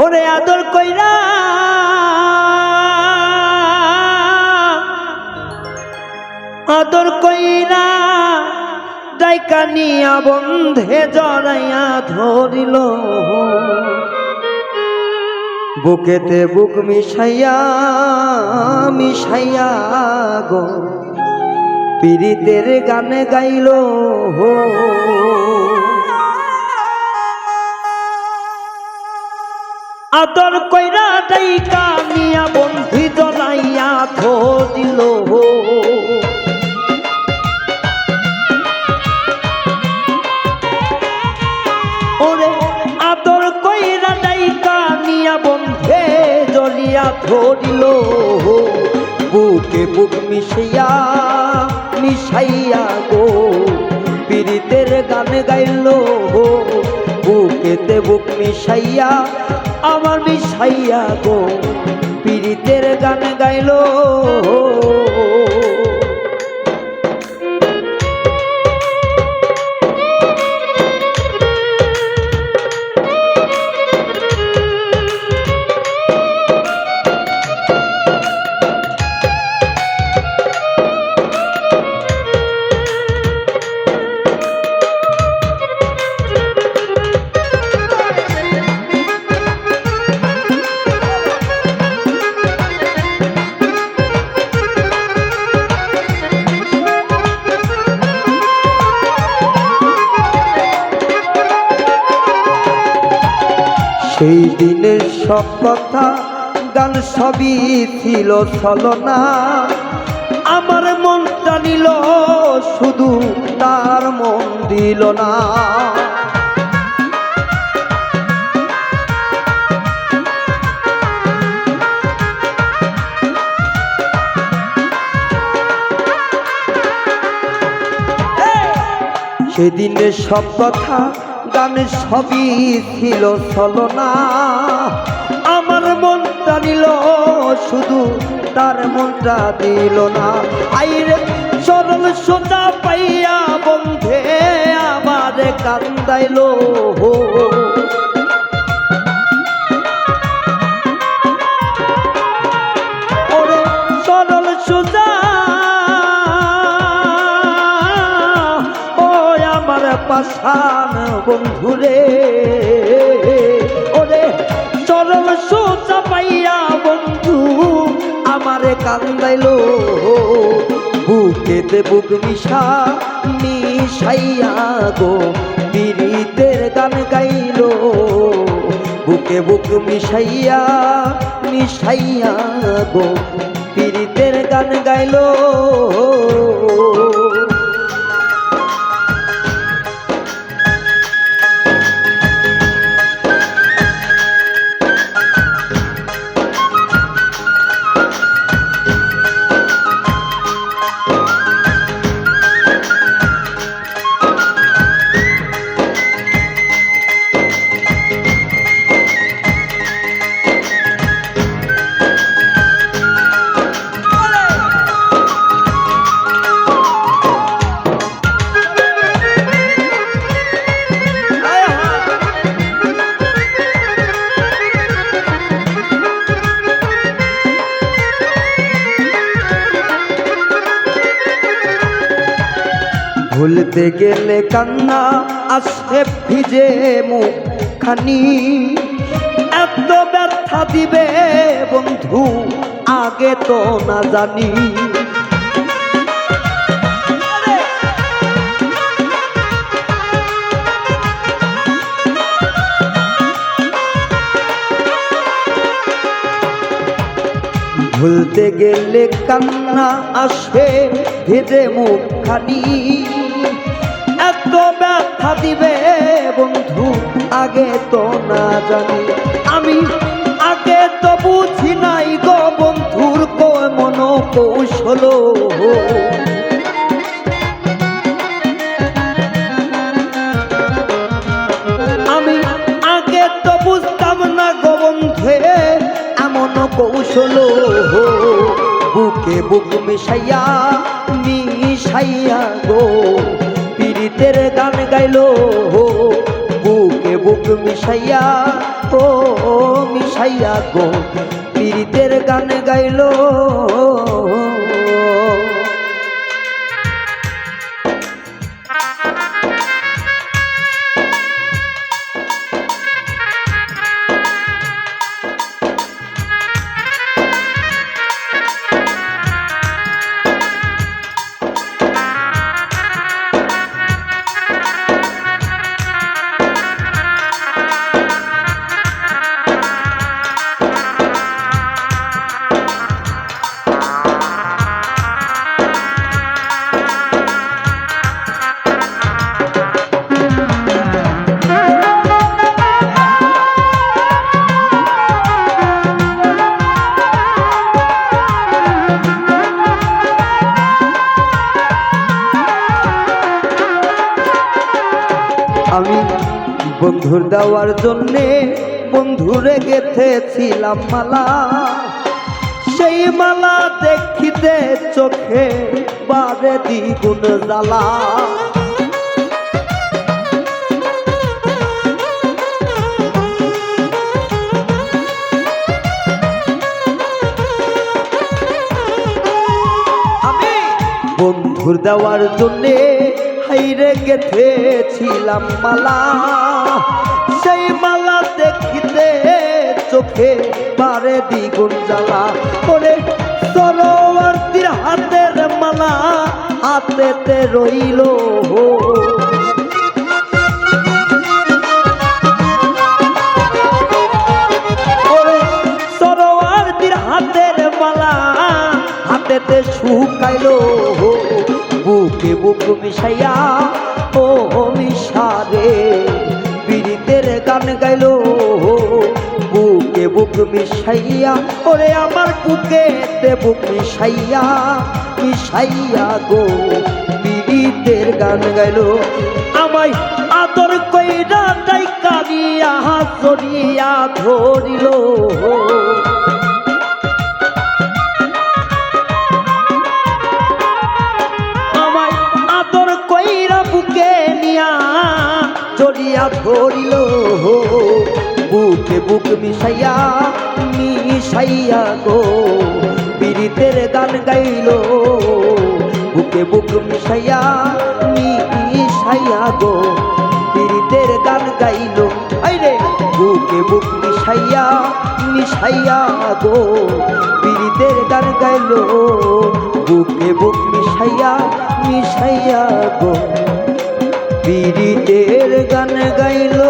ওরে আদর কইরা। আদর কইরা ডাইকা নিয়া বন্ধে জড়াইয়া ধরিল। বুকেতে বুক মিশাইয়া মিশাইয়া গো, পীড়িতের গানে গাইল। হো আদর কইরা ডাইকা নিয়া বন্ধি জড়াইয়া ধরিল। হো ওরে আদর কইরা ডাইকা নিয়া বন্ধে জলিয়া ধরিল। বুকে বুক মিশিয়া মিশাইয়া গো পীড়িতের গান গাইল বুকেতে বুক মিশাইয়া আমার মিশাইয়া গো পীড়িতের গান গাইল। সেই দিনের সব কথা, গান সবই ছিল ছলনা। আমার মনটা নিল, শুধু তার মন দিল না। সেদিনের সব কথা গানে সবই ছিল ছলনা। আমার মনটা নিল, শুধু তার মনটা দিল না। আইরে সরল সোজা পাইয়া বন্ধে আমার কান্দাইল পাশান বন্ধুরে। ওরে সরল সোজা পাইয়া বন্ধু, আমারে কান্দাইল। বুকেতে বুক মিশা মিশাইয়া গো, বিরিতের গান গাইল। বুকে বুক মিশাইয়া মিশাইয়া গো পীড়িতের গান গাইল। ভুলতে গেলে কান্না আসে ভিজে মুখখানি। এত ব্যথা দিবে বন্ধু, আগে তো না জানি। ভুলতে গেলে কান্না আসে ভেজে মুখখানি। এত ব্যথা দিবে বন্ধু, আগে তো না জানি। আমি আগে তো বুঝি নাই গো বন্ধুর মন কৌশল আমি আগে তো বুঝতাম না গো বন্ধে, এমন কৌশল। বুকে বুক মিশাইয়া মিশাইয়া গো। পীড়িতের গান গাইল বুকে বুক মিশাইয়া ও মিশাইয়া গো। পীড়িতের গান গাইলো বন্ধুর দেওয়ার জন্যে বন্ধুরে গেথেছিলাম মালা। সেই মালা দেখিতে চোখে বারে দ্বিগুণ আমি বন্ধুর দেওয়ার জন্যে হাইরে গেথেছিলাম মালা। সেই মালা দেখিতে চোখে পারে দ্বিগুণ জ্বালা করে সরোয়ার্তির হাতের মালা হাতেতে রইল সরোয়ার্তির হাতের মালা হাতেতে শুকাইলো বুকে বুক মিশাইয়া ও মিশারে গান গাইলো। বুকে বুক মিশাইয়া, ওরে আমার বুকে বুক মিশাইয়া মিশাইয়া গো পীড়িতের গান গাইলো। আমায় আদর কইরা তাই কানিয়া জড়িয়া ধরিল। আমায় আদর কইরা বুকে নিয়া, জড়িয়া ধরিল। বুকে বুক মিশাইয়া মিশাইয়া গো। পীড়িতের গান গাইল, বুকে বুক মিশাইয়া মিশাইয়া গো। পীড়িতের গান গাইল আইরে বুকে বুক মিশাইয়া মিশাইয়া গো। পীড়িতের গান গাইল, বুকে বুক মিশাইয়া মিশাইয়া গো। পীড়িতের গান গাইল।